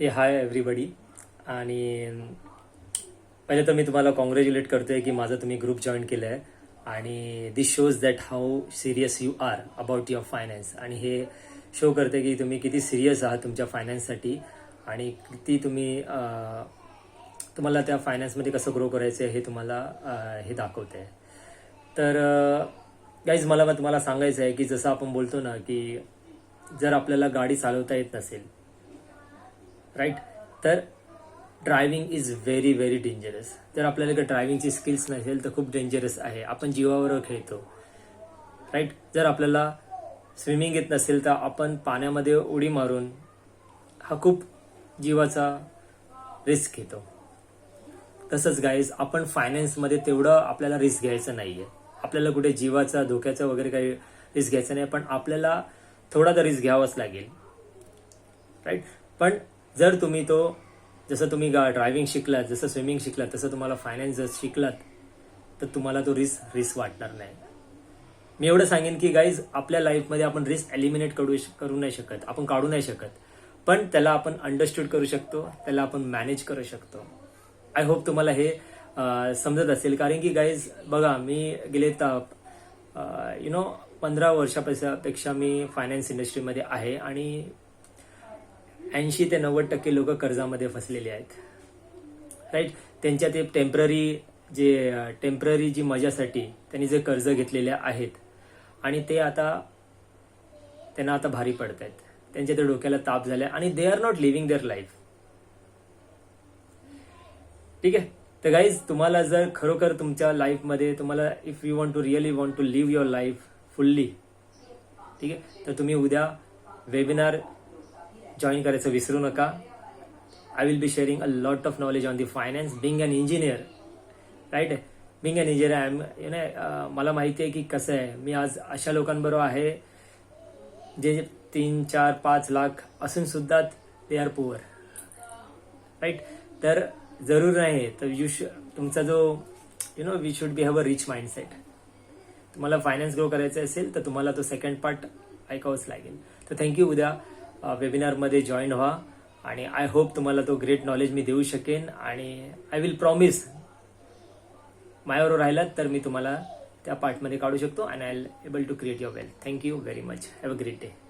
ए hi everybody आणि पहिले तर मी तुम्हाला कॉंग्रॅच्युलेट करतोय की माझा तुम्ही ग्रुप जॉईन केलं आहे आणि this shows that how serious you are about your finance आणि हे शो करते की तुम्ही किती सिरियस आहात तुमच्या फायनान्ससाठी आणि किती तुम्ही तुम्हाला त्या फायनान्समध्ये कसं ग्रो करायचं आहे हे तुम्हाला हे हे दाखवते तर गाईज मला मग तुम्हाला सांगायचं आहे की जसं आपण बोलतो ना की जर आपल्याला गाडी चालवता येत नसेल राईट तर driving is very very dangerous जर आपल्याला ड्रायव्हिंगची स्किल्स नसेल तर खूप डेंजरस आहे. आपण जीवावर खेळतो राईट जर आपल्याला स्विमिंग येत नसेल तर आपण पाण्यामध्ये उडी मारून हा खूप जीवाचा रिस्क घेतो. तसंच गाईज आपण फायनान्समध्ये तेवढं आपल्याला रिस्क घ्यायचं नाही आहे आपल्याला कुठे जीवाचा धोक्याचा वगैरे काही रिस्क घ्यायचं नाही पण आपल्याला थोडा तर रिस्क घ्यावाच लागेल राईट पण जर तुम्ही तो जसं तुम्ही गा ड्रायव्हिंग शिकलात जसं स्विमिंग शिकलात तसं तुम्हाला फायनान्स जर शिकलात तर तुम्हाला तो रिस्क रिस्क वाटणार नाही. मी एवढं सांगेन की गाईज आपल्या लाईफमध्ये आपण रिस्क एलिमिनेट करू करू नाही शकत. आपण काढू नाही शकत. पण त्याला आपण अंडरस्टूड करू शकतो. त्याला आपण मॅनेज करू शकतो. आय होप तुम्हाला हे समजत असेल. कारण की गाईज बघा मी गेले यु नो पंधरा वर्षापेक्षा पेक्षा मी फायनान्स इंडस्ट्रीमध्ये आहे. आणि ऐंशी ते नव्वद टक्के लोक कर्जामध्ये फसलेले आहेत. राईट त्यांच्या ते टेंपररी जे टेंपररी जी मजासाठी त्यांनी जे कर्ज घेतलेले आहेत आणि ते आता त्यांना आता भारी पडत आहेत त्यांच्या ते डोक्याला ताप झाला आणि they are not living their life ठीक आहे? तर गाईज तुम्हाला जर खरोखर तुमच्या लाईफमध्ये तुम्हाला if you want to really want to live your life fully ठीक आहे? तर तुम्ही उद्या वेबिनार जॉईन करायचं विसरू नका. I will be sharing a lot of knowledge on the finance being an engineer right being an engineer I am you know मला माहिती आहे की कसं आहे. मी आज अशा लोकांबरोबर आहे जे तीन चार पाच लाख असून सुद्धा दे आर पुअर राईट तर जरूर नाही. तर यू श तुमचा जो you know we should be have a rich mindset तुम्हाला फायनान्स ग्रो करायचं असेल तर तुम्हाला तो सेकंड पार्ट ऐकावंच लागेल. तर थँक्यू उद्या. वेबिनारमध्ये जॉईन व्हा. आणि आय होप तुम्हाला तो ग्रेट नॉलेज मी देऊ शकेन. आणि आय विल प्रॉमिस माझ्याबरोबर राहिलात तर मी तुम्हाला त्या पार्टमध्ये काढू शकतो. And I able to create your wealth thank you very much have a great day